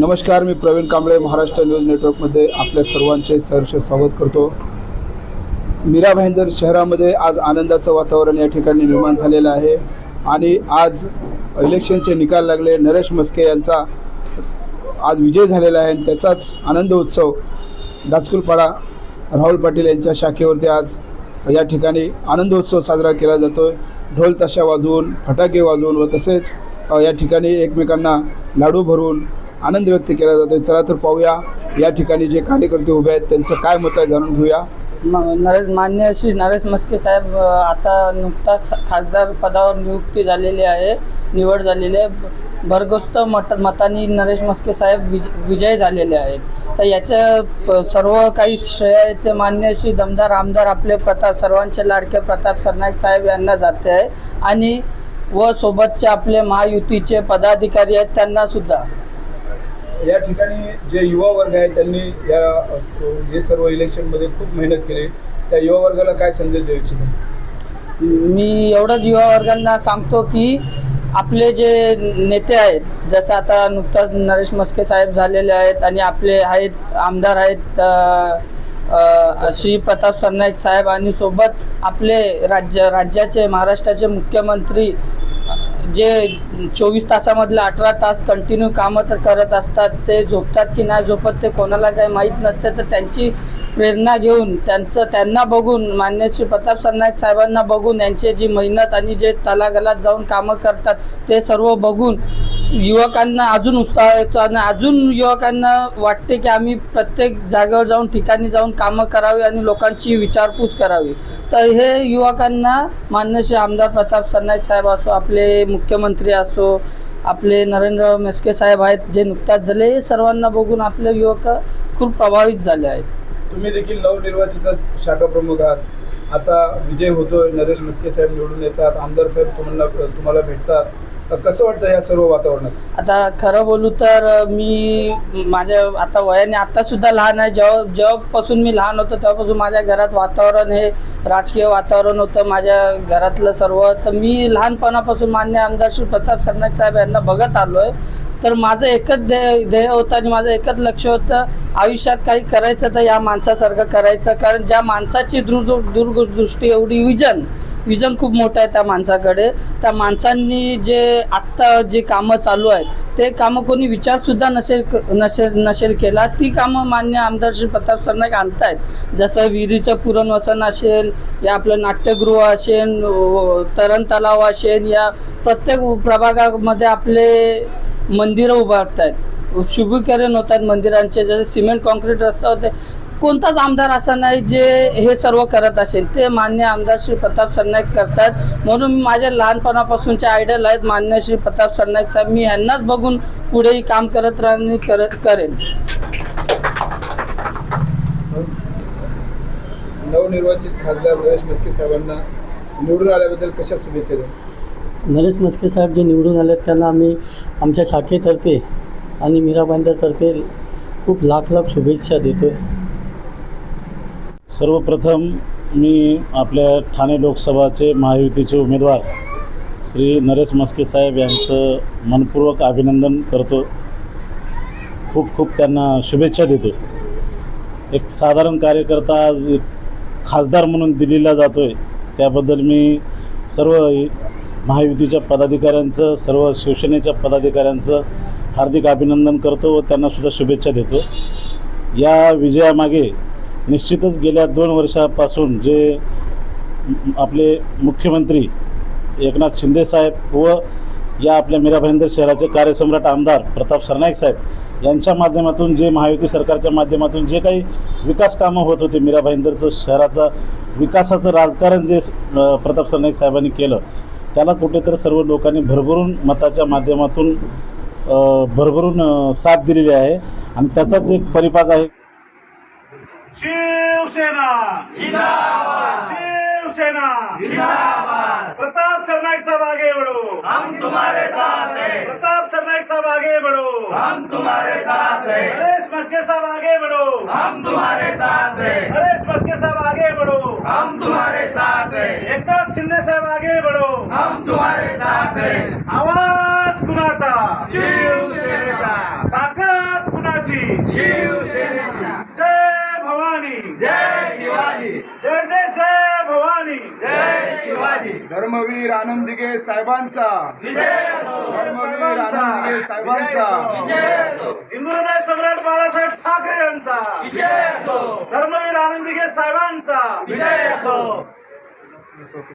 नमस्कार मी प्रवीण कांबळे महाराष्ट्र न्यूज नेटवर्कमध्ये आपल्या सर्वांचे सहर्ष स्वागत करतो. मीरा भाईंदर शहरामध्ये आज आनंदाचं वातावरण या ठिकाणी निर्माण झालेलं आहे आणि आज इलेक्शनचे निकाल लागले. नरेश मस्के यांचा आज विजय झालेला आहे आणि त्याचाच आनंद उत्सव डाचकुलपाडा राहुल पाटील यांच्या शाखेवरती आज या ठिकाणी आनंदोत्सव साजरा केला जातो आहे ढोल ताशा वाजवून फटाके वाजवून व तसेच या ठिकाणी एकमेकांना लाडू भरून आनंद व्यक्त केला जातो चला तर पाहूया या ठिकाणी जे कार्यकर्ते उभे आहेत त्यांचं काय मत आहे जाणून घेऊया. म- नरेश मान्य श्री नरेश मस्के साहेब अ, आता नुकताच खासदार पदावर नियुक्ती झालेली आहे निवड झालेली आहे. भरगोस्त मत मतांनी नरेश मस्के साहेब विज विजय झालेले आहेत. तर याचं प- सर्व काही श्रेय आहे ते मान्य श्री दमदार आमदार आपले प्रताप सर्वांचे लाडके प्रताप सरनाईक साहेब यांना जाते आहे. आणि व सोबतचे आपले महायुतीचे पदाधिकारी आहेत त्यांना सुद्धा. या ठिकाणी जे युवा वर्ग आहे त्यांनी या हे सर्व इलेक्शनमध्ये खूप मेहनत केली. त्या युवा वर्गाला काय संदेश द्यायची? इच्छितो मी एवढंच युवा वर्गांना सांगतो की आपले जे नेते आहेत जसं आता नुकताच नरेश मस्के साहेब झालेले आहेत आणि आपले आहेत आमदार आहेत श्री प्रताप सरनाईक साहेब आणि सोबत आपले राज्य राज्याचे महाराष्ट्राचे मुख्यमंत्री जे चोवीस तासामधले अठरा तास कंटिन्यू कामं करत असतात ते झोपतात की नाही झोपत ते कोणाला काही माहीत नसते तर त्यांची प्रेरणा घेऊन त्यांचं त्यांना बघून मान्य श्री प्रताप सरनाईक साहेबांना बघून यांचे जी मेहनत आणि जे तलागलात जाऊन कामं करतात ते सर्व बघून युवकांना अजून उत्साह येतो आणि अजून युवकांना वाटते की आम्ही प्रत्येक जागेवर जाऊन ठिकाणी जाऊन कामं करावी आणि लोकांची विचारपूस करावी. तर हे युवकांना मान्य श्री आमदार प्रताप सरनाईक साहेब असो आपले मुख्यमंत्री असो आपले नरेंद्र मेस्के साहेब आहेत जे नुकताच झाले हे सर्वांना बघून आपले युवक खूप प्रभावित झाले आहेत. तुम्ही देखील नवनिर्वाचितच शाखा प्रमुख आहात. आता विजय होतोय नरेश मस्के साहेब निवडून येतात आमदार साहेब तुम्हाला तुम्हाला भेटतात. कसं वाटतं या सर्व वातावरणात? आता खरं बोलू तर मी माझ्या आता वयाने आत्तासुद्धा लहान आहे. जेव्हा जेव्हापासून मी लहान होतो तेव्हापासून माझ्या घरात वातावरण हे राजकीय वातावरण होतं. माझ्या घरातलं सर्व. तर मी लहानपणापासून मान्य आमदार श्री प्रताप सरनाईक साहेब यांना बघत आलो आहे तर माझं एकच ध्येय ध्येय होतं आणि माझं एकच लक्ष होतं आयुष्यात काही करायचं तर या माणसासारखं करायचं. कारण ज्या माणसाची दूर दूरदृष्टी एवढी विजन विजन खूप मोठं आहे त्या माणसाकडे. त्या माणसांनी जे आत्ता जे कामं चालू आहेत ते कामं कोणी विचारसुद्धा नसेल क- नसेल नसेल केला. ती कामं मान्य आमदार श्री प्रताप सरनाईक आणतायत. जसं विहिरीचं पुरणवसन असेल या आपलं नाट्यगृह असेल तरण तलाव असेल या प्रत्येक प्रभागामध्ये आपले मंदिरं उभारत आहेत शुभीकरण होत आहेत मंदिरांचे. जसे सिमेंट कॉन्क्रीट रस्ता होते कोणताच आमदार असा नाही जे हे सर्व करत असेल. ते मान्य आमदार श्री प्रताप सरनाईक करतात. म्हणून मी माझ्या लहानपणापासूनचे आयडल आहेत मान्य श्री प्रताप सरनाईक साहेब. मी यांनाच बघून पुढेही काम करत राहणे करत करेन. नवनिर्वाचित खासदार नरेश मस्के साहेबांना निवडून आल्याबद्दल कशा शुभेच्छा द्या नरेश मस्के साहेब जे निवडून आले आहेत त्यांना आम्ही आमच्या शाखेतर्फे आणि मीरा खूप लाख लाख शुभेच्छा देतो आहे सर्वप्रथम मी आपल्या ठाणे लोकसभाचे महायुतीचे उमेदवार श्री नरेश मस्के साहेब यांचं मनपूर्वक अभिनंदन करतो. खूप खूप त्यांना शुभेच्छा देतो. एक साधारण कार्यकर्ता आज खासदार म्हणून दिल्लीला जातो आहे त्याबद्दल मी सर्व महायुतीच्या पदाधिकाऱ्यांचं सर्व शिवसेनेच्या पदाधिकाऱ्यांचं हार्दिक अभिनंदन करतो व त्यांनासुद्धा शुभेच्छा देतो. या विजयामागे निश्चितच गेल्या दोन वर्षापासून जे आपले मुख्यमंत्री एकनाथ शिंदेसाहेब व या आपल्या मीरा भाईंदर शहराचे कार्यसम्राट आमदार प्रताप सरनाईक साहेब यांच्या माध्यमातून जे महायुती सरकारच्या माध्यमातून जे काही विकास कामं होत होते मीरा भाईंदरचं शहराचा विकासाचं राजकारण जे प्रताप सरनाईक साहेबांनी केलं त्याला कुठेतरी सर्व लोकांनी भरभरून मताच्या माध्यमातून भरभरून साथ दिलेली आहे आणि त्याचाच एक परिपाक आहे. शिवसेना जिंदाबाद. शिवसेना जिंदाबाद. प्रताप सरनाईक साहब आगे बढ़ो. हम तुम्हारे साथ हैं. प्रताप सरनाईक साहब आगे बढ़ो. हम तुम्हारे साथ हैं. नरेश मस्के साहब आगे बढ़ो. हम तुम्हारे साथ हैं. नरेश मस्के साहब आगे बढ़ो. हम तुम्हारे साथ हैं. एकनाथ शिंदे साहब आगे बढ़ो. हम तुम्हारे साथ हैं. आवाज कुणाचा? शिवसेनेचा ताकद शिवसेनेचा जय जय जय भवानी. जय शिवाजी. धर्मवीर आनंदिगे साहेबांचा. धर्मवीर आनंदिगे साहेबांचा. हिंदू हृदय सम्राट बाळासाहेब ठाकरे यांचा. धर्मवीर आनंदीगे साहेबांचा.